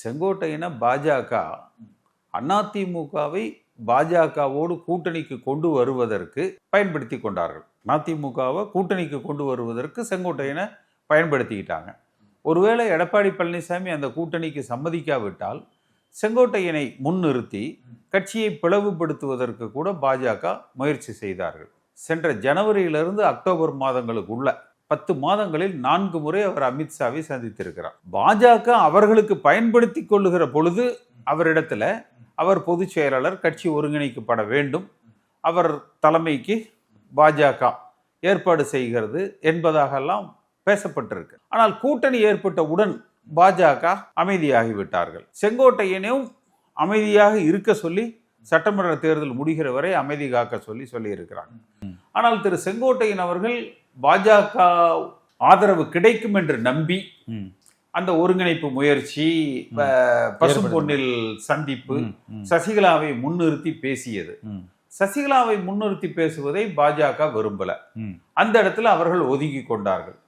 செங்கோட்டையின பாஜக அதிமுகவை பாஜகவோடு கூட்டணிக்கு கொண்டு வருவதற்கு பயன்படுத்தி கொண்டார்கள். அதிமுகவை கூட்டணிக்கு கொண்டு வருவதற்கு செங்கோட்டையனை பயன்படுத்திக்கிட்டாங்க. ஒருவேளை எடப்பாடி பழனிசாமி அந்த கூட்டணிக்கு சம்மதிக்காவிட்டால் செங்கோட்டையனை முன்னிறுத்தி கட்சியை பிளவுபடுத்துவதற்கு கூட பாஜக முயற்சி செய்தார்கள். சென்ற ஜனவரியிலிருந்து அக்டோபர் மாதங்களுக்குள்ள பத்து மாதங்களில் நான்கு முறை அவர் அமித்ஷாவை சந்தித்திருக்கிறார். பாஜக அவர்களுக்கு பயன்படுத்தி கொள்ளுகிற பொழுது அவரிடத்துல அவர் பொதுச் செயலாளர் கட்சி ஒருங்கிணைக்கப்பட வேண்டும். அவர் தலைமைக்கு பாஜக ஏற்பாடு செய்கிறது என்பதாகலாம் பேசப்பட்டிருக்கு. ஆனால் கூட்டணி ஏற்பட்டவுடன் பாஜக அமைதியாகிவிட்டார்கள். செங்கோட்டையனையும் அமைதியாக இருக்க சொல்லி சட்டமன்ற தேர்தல் முடிகிற வரை அமைதி காக்க சொல்லி சொல்லியிருக்கிறாங்க. ஆனால் திரு செங்கோட்டையன் அவர்கள் பாஜக ஆதரவு கிடைக்கும் என்று நம்பி. அந்த ஒருங்கிணைப்பு முயற்சி பசும் பொன்னில் சந்திப்பு சசிகலாவை முன்னிறுத்தி பேசியது. சசிகலாவை முன்னிறுத்தி பேசுவதை பாஜக விரும்பல. அந்த இடத்துல அவர்கள் ஒதுங்கி கொண்டார்கள்.